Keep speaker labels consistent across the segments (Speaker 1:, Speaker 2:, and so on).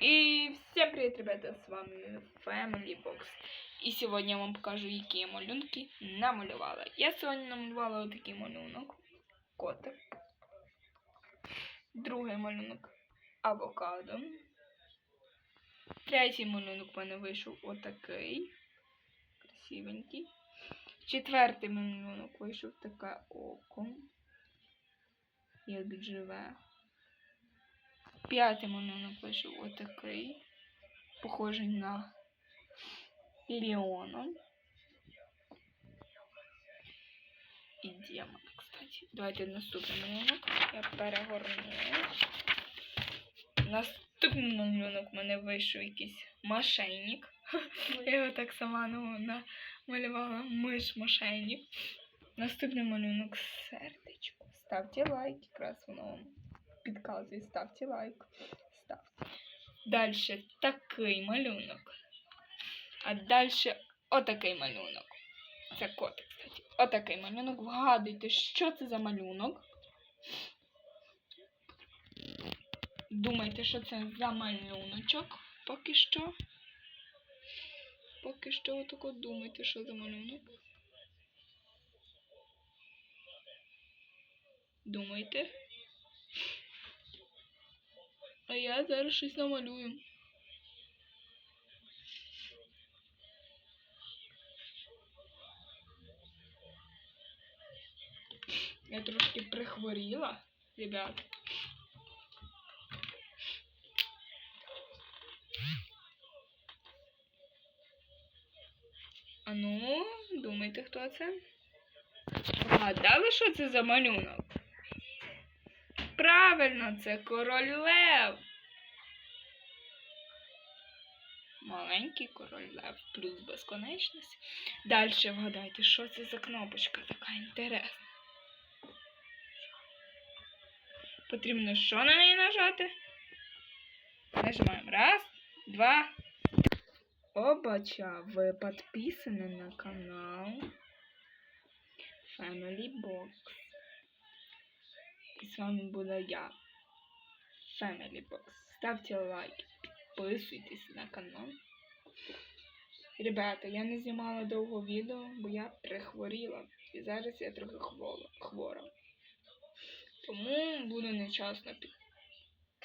Speaker 1: И всем привет, ребята, с вами Family Box. І сьогодні я вам покажу, я малюнки намалювала. Я сьогодні намалювала отакий малюнок. Котик. Другий малюнок авокадо. Третій малюнок в мене вийшов отакий. Красивенький. Четвертий малюнок вийшов таке око. Як живе. П'ятий малюнок вийшов отакий. Похожий на Леона. І демон, кстати. Давайте наступний малюнок. Я перегорну. Наступний малюнок в мене вийшов якийсь мошенник. Я його так сама ну, намалювала. Миш мошенник. Наступний малюнок сердечко. Ставте лайк, якраз воно вам підказує. Ставте лайк. Ставте. Далі такий малюнок. А далі отакий малюнок. Це котик, кстати. Отакий малюнок. Вгадуйте, що це за малюнок. Думайте, що це за малюночок. Поки що. Поки що отако думайте, що за малюнок. Думайте. А я зараз щось намалюю. Я трошки прихворіла, ребят. А ну, думайте, хто це? Вгадали, що це за малюнок? Правильно, це король Лев. Маленький король Лев плюс безконечність. Далі вгадайте, що це за кнопочка така інтересна. Потрібно що на неї нажати? Нажимаємо. Раз, два. Обача, ви підписані на канал Family Box. І з вами була я, Family Box. Ставте лайк, підписуйтесь на канал. Ребята, я не знімала довго відео, бо я прихворіла. І зараз я трохи хвора. Тому буду нечасно під...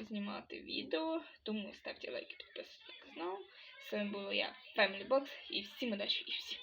Speaker 1: знімати відео. Тому ставте лайки, підписуйтесь на канал. З вами була я, Family Box, і всім удачі і всім